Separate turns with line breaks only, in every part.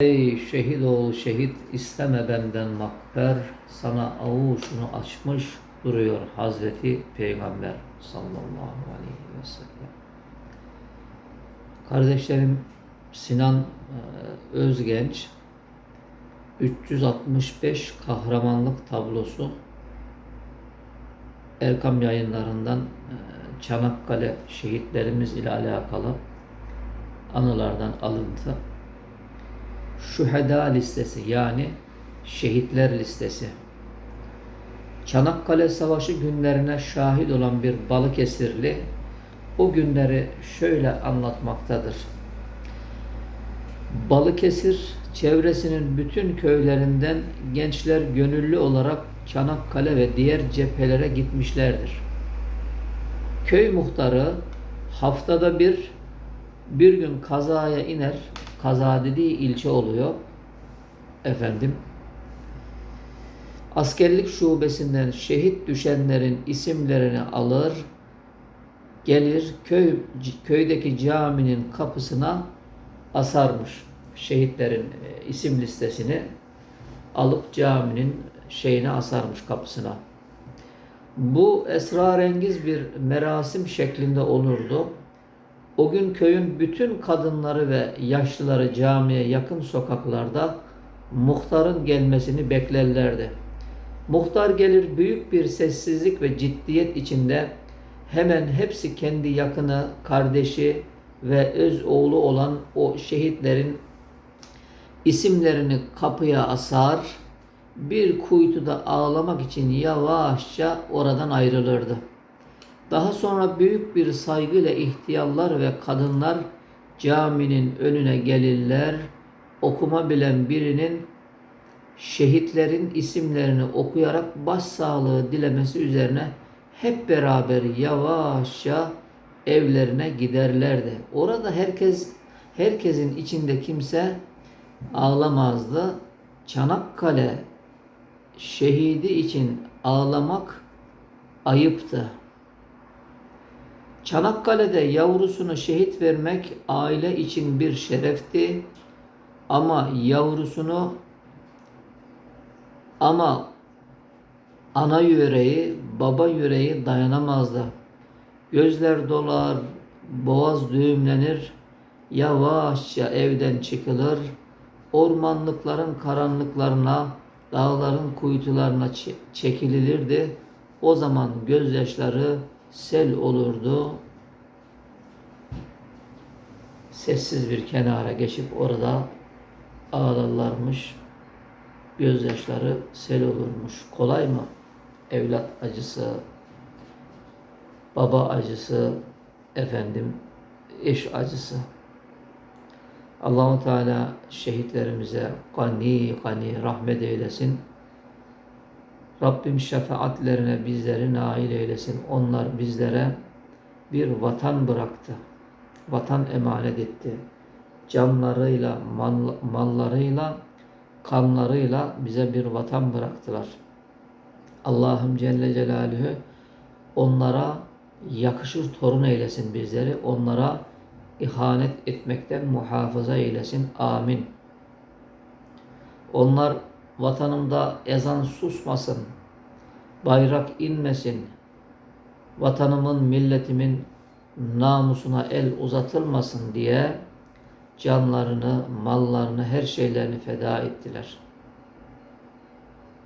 Ey şehit oğul şehit isteme benden makber sana avuşunu açmış duruyor Hazreti Peygamber sallallahu aleyhi ve sellem. Kardeşlerim Sinan e, Özgenç 365 kahramanlık tablosu Erkam yayınlarından e, Çanakkale şehitlerimiz ile alakalı anılardan alıntı. Şüheda listesi yani şehitler listesi. Çanakkale Savaşı günlerine şahit olan bir Balıkesirli o günleri şöyle anlatmaktadır. Balıkesir çevresinin bütün köylerinden gençler gönüllü olarak Çanakkale ve diğer cephelere gitmişlerdir. Köy muhtarı haftada bir bir gün kazaya iner. Kaza dediği ilçe oluyor. Efendim. Askerlik şubesinden şehit düşenlerin isimlerini alır. Gelir köy köydeki caminin kapısına asarmış. Şehitlerin e, isim listesini alıp caminin şeyine asarmış kapısına. Bu esrarengiz bir merasim şeklinde olurdu. O gün köyün bütün kadınları ve yaşlıları camiye yakın sokaklarda muhtarın gelmesini beklerlerdi. Muhtar gelir büyük bir sessizlik ve ciddiyet içinde hemen hepsi kendi yakını, kardeşi ve öz oğlu olan o şehitlerin isimlerini kapıya asar, bir kuytuda ağlamak için yavaşça oradan ayrılırdı. Daha sonra büyük bir saygıyla ihtiyarlar ve kadınlar caminin önüne gelirler. Okuma bilen birinin şehitlerin isimlerini okuyarak başsağlığı dilemesi üzerine hep beraber yavaşça evlerine giderlerdi. Orada herkes herkesin içinde kimse ağlamazdı. Çanakkale şehidi için ağlamak ayıptı. Çanakkale'de yavrusunu şehit vermek aile için bir şerefti. Ama yavrusunu ama ana yüreği, baba yüreği dayanamazdı. Gözler dolar, boğaz düğümlenir, yavaşça evden çıkılır, ormanlıkların karanlıklarına, dağların kuytularına çekilirdi. O zaman gözyaşları sel olurdu. Sessiz bir kenara geçip orada ağlarlarmış. Gözyaşları sel olurmuş. Kolay mı? Evlat acısı, baba acısı, efendim eş acısı. Allahu Teala şehitlerimize gani gani rahmet eylesin. Rabbim şefaatlerine bizleri nail eylesin. Onlar bizlere bir vatan bıraktı. Vatan emanet etti. Canlarıyla, mal, mallarıyla, kanlarıyla bize bir vatan bıraktılar. Allah'ım Celle Celaluhu onlara yakışır torun eylesin bizleri. Onlara ihanet etmekten muhafaza eylesin. Amin. Onlar vatanımda ezan susmasın, bayrak inmesin, vatanımın, milletimin namusuna el uzatılmasın diye canlarını, mallarını, her şeylerini feda ettiler.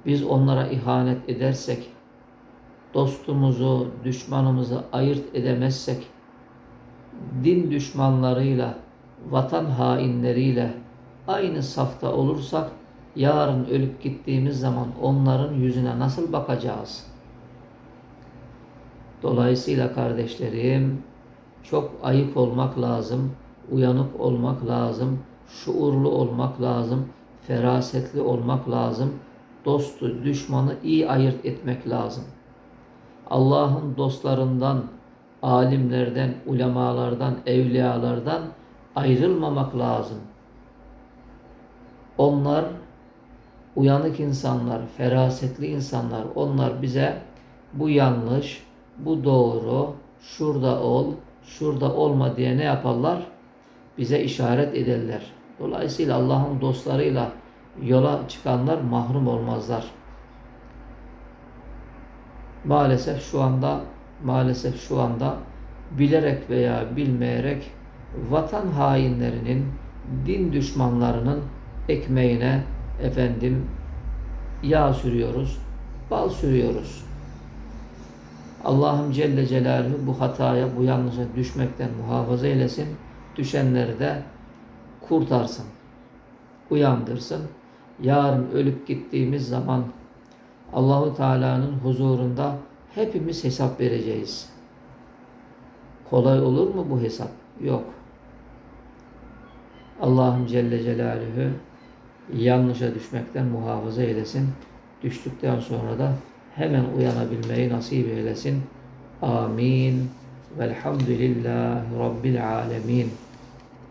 Biz onlara ihanet edersek, dostumuzu, düşmanımızı ayırt edemezsek, din düşmanlarıyla, vatan hainleriyle aynı safta olursak, yarın ölüp gittiğimiz zaman onların yüzüne nasıl bakacağız? Dolayısıyla kardeşlerim çok ayık olmak lazım, uyanık olmak lazım, şuurlu olmak lazım, ferasetli olmak lazım, dostu, düşmanı iyi ayırt etmek lazım. Allah'ın dostlarından, alimlerden, ulemalardan, evliyalardan ayrılmamak lazım. Onlar uyanık insanlar, ferasetli insanlar. Onlar bize bu yanlış, bu doğru, şurada ol, şurada olma diye ne yaparlar? Bize işaret ederler. Dolayısıyla Allah'ın dostlarıyla yola çıkanlar mahrum olmazlar. Maalesef şu anda maalesef şu anda bilerek veya bilmeyerek vatan hainlerinin, din düşmanlarının ekmeğine efendim yağ sürüyoruz, bal sürüyoruz. Allah'ım Celle Celaluhu bu hataya, bu yanlışa düşmekten muhafaza eylesin. Düşenleri de kurtarsın. Uyandırsın. Yarın ölüp gittiğimiz zaman Allahu Teala'nın huzurunda hepimiz hesap vereceğiz. Kolay olur mu bu hesap? Yok. Allah'ım Celle Celaluhu yanlışa düşmekten muhafaza eylesin. Düştükten sonra da hemen uyanabilmeyi nasip eylesin. Amin. Velhamdülillahi Rabbil alemin.